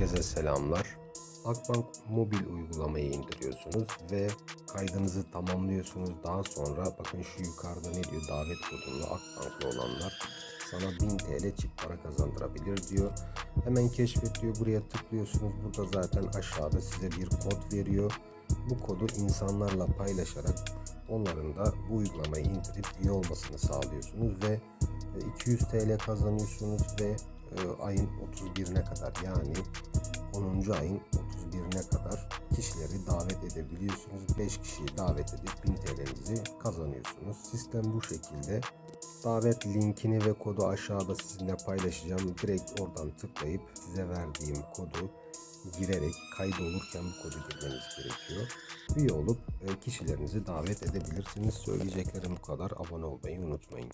Herkese selamlar. Akbank mobil uygulamayı indiriyorsunuz ve kaydınızı tamamlıyorsunuz. Daha sonra bakın şu yukarıda ne diyor? Davet kodunu Akbank'lı olanlar sana 1000 TL çift para kazandırabilir diyor. Hemen keşfet diyor. Buraya tıklıyorsunuz. Burada zaten aşağıda size bir kod veriyor. Bu kodu insanlarla paylaşarak onların da bu uygulamayı indirip üye olmasını sağlıyorsunuz ve e, 200 TL kazanıyorsunuz ve e, ayın 31'ine kadar yani 10. ayın 31'ine kadar kişileri davet edebiliyorsunuz. 5 kişiyi davet edip 1000 TL'nizi kazanıyorsunuz. Sistem bu şekilde. Davet linkini ve kodu aşağıda sizinle paylaşacağım. Direkt oradan tıklayıp size verdiğim kodu girerek kaydolurken bu kodu girmeniz gerekiyor. Üye olup e, kişilerinizi davet edebilirsiniz. Söyleyeceklerim bu kadar. Abone olmayı unutmayın.